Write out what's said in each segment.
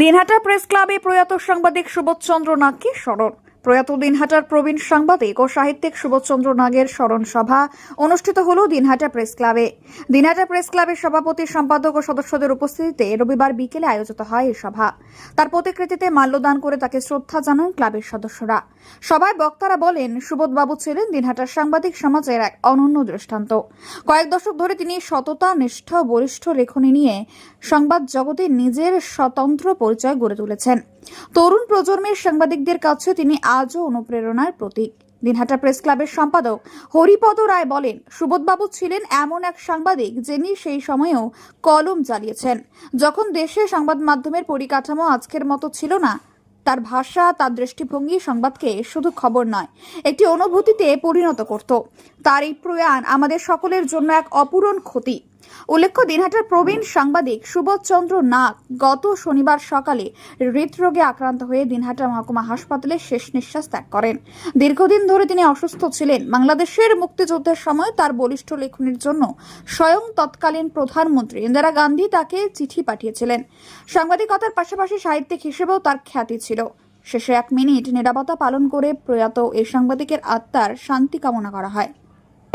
Dinhata press ক্লাবে প্রয়াত সাংবাদিক সুবোধচন্দ্র নাগকে স্মরণ। প্রয়াত দিনহাটার প্রবীণ সাংবাদিক ও সাহিত্যিক সুবোধচন্দ্র নাগের স্মরণ সভা অনুষ্ঠিত হল দিনহাটা প্রেস ক্লাবে। দিনহাটা প্রেস ক্লাবের সভাপতি, সম্পাদক ও সদস্যদের উপস্থিতিতে রবিবার বিকেলে আয়োজিত হয় এই সভা। তার প্রতিকৃতিতে মাল্যদান করে তাকে শ্রদ্ধা জানান ক্লাবের সদস্যরা। সভায় বক্তারা বলেন, সুবোধবাবু ছিলেন দিনহাটার সাংবাদিক সমাজের এক অনন্য দৃষ্টান্ত। কয়েক দশক ধরে তিনি সততা, নিষ্ঠা বরিষ্ঠ লেখনী নিয়ে সংবাদ জগতে নিজের স্বতন্ত্র পরিচয় গড়ে তুলেছেন। তরুণ প্রজন্মের সাংবাদিকদের কাছে তিনি আজও অনুপ্রেরণার প্রতীক। দিনহাটা প্রেস ক্লাবের সম্পাদক হরিপদ রায় বলেন, সুবোধবাবু ছিলেন এমন এক সাংবাদিক যিনি সেই সময়েও কলম চালিয়েছেন যখন দেশে সংবাদ মাধ্যমের পরিকাঠামো আজকের মতো ছিল না, তার ভাষা, তার দৃষ্টিভঙ্গি সংবাদকে শুধু খবর নয়, একটি অনুভূতিতে পরিণত করত। তার এই প্রয়াণ আমাদের সকলের জন্য এক অপূরণ ক্ষতি। উল্লেখ্য, দিনহাটার প্রবীণ সাংবাদিক সুবোধচন্দ্র নাগ গত শনিবার সকালে হৃদরোগে আক্রান্ত হয়ে দিনহাটা মহকুমা হাসপাতালে শেষ নিঃশ্বাস ত্যাগ করেন। দীর্ঘদিন ধরে তিনি অসুস্থ ছিলেন। বাংলাদেশের মুক্তিযুদ্ধের সময় তার বলিষ্ঠ লেখনির জন্য স্বয়ং তৎকালীন প্রধানমন্ত্রী ইন্দিরা গান্ধী তাকে চিঠি পাঠিয়েছিলেন। সাংবাদিকতার পাশাপাশি সাহিত্যিক হিসেবেও তার খ্যাতি ছিল। শেষে এক মিনিট নিরাপত্তা পালন করে প্রয়াত এই সাংবাদিকের আত্মার শান্তি কামনা করা হয়।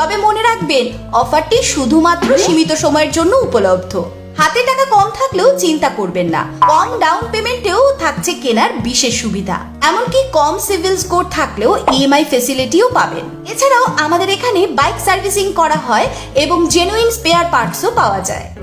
তবে মনে রাখবেন, অফারটি শুধুমাত্র সীমিত সময়ের জন্য উপলব্ধ। হাতে টাকা কম থাকলেও চিন্তা করবেন না, কম ডাউন পেমেন্টেও থাকছে কেনার বিশেষ সুবিধা। এমনকি কম সিভিল স্কোর থাকলেও ইএমআই ফেসিলিটিও পাবেন। এছাড়াও আমাদের এখানে বাইক সার্ভিসিং করা হয় এবং জেনুইন স্পেয়ার পার্টসও পাওয়া যায়।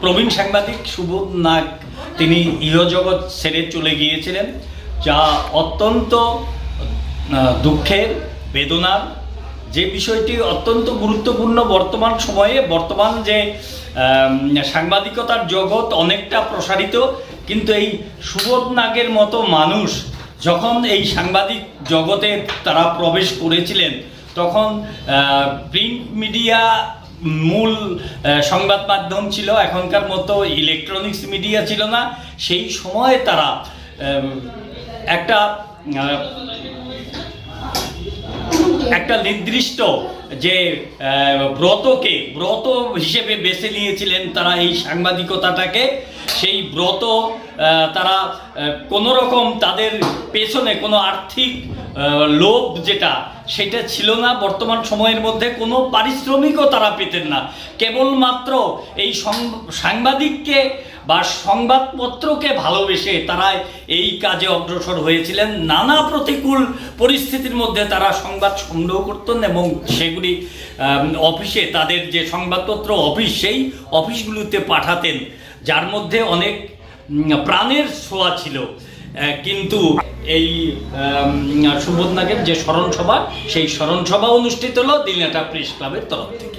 প্রবীণ সাংবাদিক সুবোধ নাগ, তিনি ইহজগৎ ছেড়ে চলে গিয়েছিলেন, যা অত্যন্ত দুঃখের, বেদনার। যে বিষয়টি অত্যন্ত গুরুত্বপূর্ণ বর্তমান সময়ে, বর্তমান যে সাংবাদিকতার জগৎ অনেকটা প্রসারিত, কিন্তু এই সুবোধ নাগের মতো মানুষ যখন এই সাংবাদিক জগতে তারা প্রবেশ করেছিলেন, তখন প্রিন্ট মিডিয়া মূল সংবাদ মাধ্যম ছিল এখনকার মতো ইলেকট্রনিক্স মিডিয়া ছিল না। সেই সময়ে তারা একটা একটা নির্দিষ্ট যে ব্রতকে, ব্রত হিসেবে বেছে নিয়েছিলেন তারা এই সাংবাদিকতাটাকে। সেই ব্রত তারা কোনো রকম তাদের পেছনে কোনো আর্থিক লোভ যেটা, সেটা ছিল না। বর্তমান সময়ের মধ্যে কোনো পারিশ্রমিকও তারা পেতেন না। কেবলমাত্র এই সাংবাদিককে বা সংবাদপত্রকে ভালোবেসে তারা এই কাজে অগ্রসর হয়েছিলেন। নানা প্রতিকূল পরিস্থিতির মধ্যে তারা সংবাদ সংগ্রহ করতেন এবং সেগুলি অফিসে তাদের যে সংবাদপত্র অফিস, সেই অফিসগুলোতে পাঠাতেন, যার মধ্যে অনেক প্রাণের ছোঁয়া ছিল। কিন্তু এই সুবোধ নাগের যে স্মরণসভা, সেই স্মরণসভা অনুষ্ঠিত হলো দিনাটা প্রেস ক্লাবের তরফ থেকে।